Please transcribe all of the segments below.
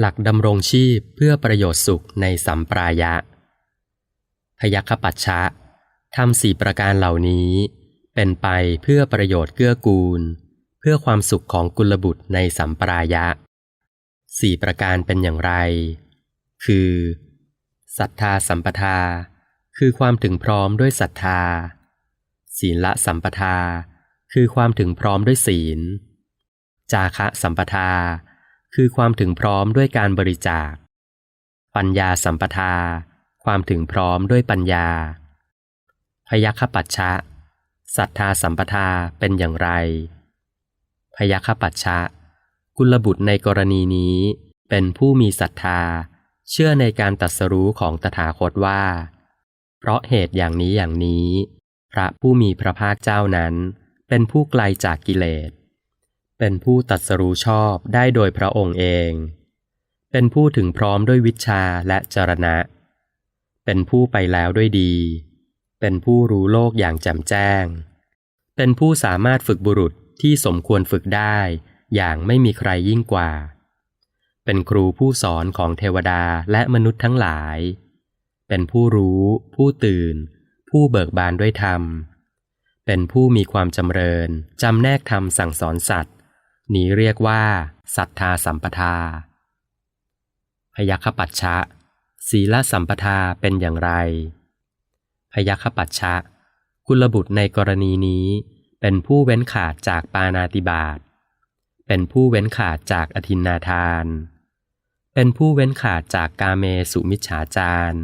หลักดำรงชีพเพื่อประโยชน์สุขในสัมปรายะ พยัคฆปัชชะทำสี่ประการเหล่านี้ เป็นไปเพื่อประโยชน์เกื้อกูล เพื่อความสุขของกุลบุตรในสัมปรายะสี่ประการเป็นอย่างไร คือศรัทธาสัมปทา คือความถึงพร้อมด้วยศรัทธา ศีลสัมปทา คือความถึงพร้อมด้วยศีล จาคะสัมปทา คือความถึงพร้อมด้วยการบริจาค ปัญญาสัมปทา ความถึงพร้อมด้วยปัญญา พยัคฆปัชชะศรัทธาสัมปทาเป็นอย่างไร พยัคฆปัชชะ กุลบุตรในกรณีนี้เป็นผู้มีศรัทธา เชื่อในการตรัสรู้ของตถาคตว่า เพราะเหตุอย่างนี้อย่างนี้ พระผู้มีพระภาคเจ้านั้น เป็นผู้ไกลจากกิเลส เป็นผู้ตรัสรู้ชอบได้โดยพระองค์เอง เป็นผู้ถึงพร้อมด้วยวิชาและจรณะ เป็นผู้ไปแล้วด้วยดี เป็นผู้รู้โลกอย่างแจ่มแจ้ง เป็นผู้สามารถฝึกบุรุษที่สมควรฝึกได้อย่างไม่มีใครยิ่งกว่า เป็นครูผู้สอนของเทวดาและมนุษย์ทั้งหลาย เป็นผู้รู้ ผู้ตื่น ผู้เบิกบานด้วยธรรม เป็นผู้มีความจำเริญ จำแนกธรรมสั่งสอนสัตว์ นี้เรียกว่าศรัทธาสัมปทา พยัคฆปัชชะศีลสัมปทาเป็นอย่างไร พยัคฆปัชชะกุลบุตรในกรณีนี้ เป็นผู้เว้นขาดจากปานาติบาตเป็นผู้เว้นขาดจากอธินนาทาน เป็นผู้เว้นขาดจากกาเมสุมิจฉาจาร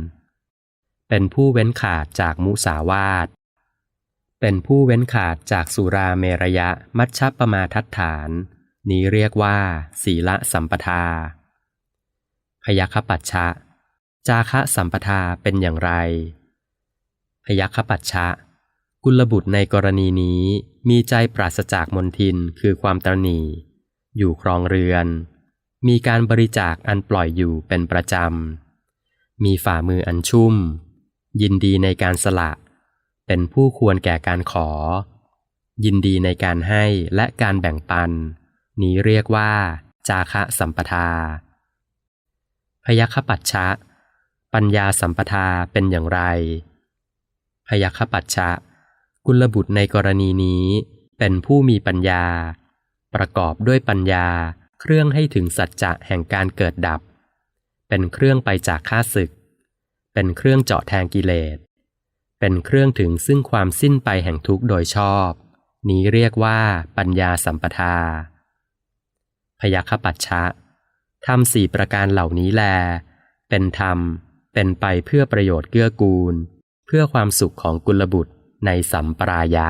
เป็นผู้เว้นขาดจากมุสาวาท เป็นผู้เว้นขาดจากสุราเมรยะมัชฌปมาทัฏฐาน นี้เรียกว่า ศีลสัมปทา พยัคปัชชะจาคะสัมปทาเป็นอย่างไร พยัคปัชชะกุลบุตรในกรณีนี้มีใจปราศจากมนทินคือความตรณีอยู่ครองเรือน มีการบริจาคอันปล่อยอยู่เป็นประจำ มีฝ่ามืออันชุ่ม ยินดีในการสละ เป็นผู้ควรแก่การขอ ยินดีในการให้และการแบ่งปัน นี้เรียกว่า จาคะสัมปทา พยัคปัชชะปัญญาสัมปทาเป็นอย่างไร พยัคปัชชะกุลบุตรในกรณีนี้เป็นผู้มีปัญญา ประกอบด้วยปัญญาเครื่องให้ถึงสัจจะแห่งการเกิดดับ เป็นเครื่องไปจากข้าศึก เป็นเครื่องเจาะแทงกิเลส เป็นเครื่องถึงซึ่งความสิ้นไปแห่งทุกข์โดยชอบ นี้เรียกว่าปัญญาสัมปทา พยคปัจฉะทำสี่ประการเหล่านี้แล เป็นธรรม เป็นไปเพื่อประโยชน์เกื้อกูล เพื่อความสุขของกุลบุตรในสัมปรายะ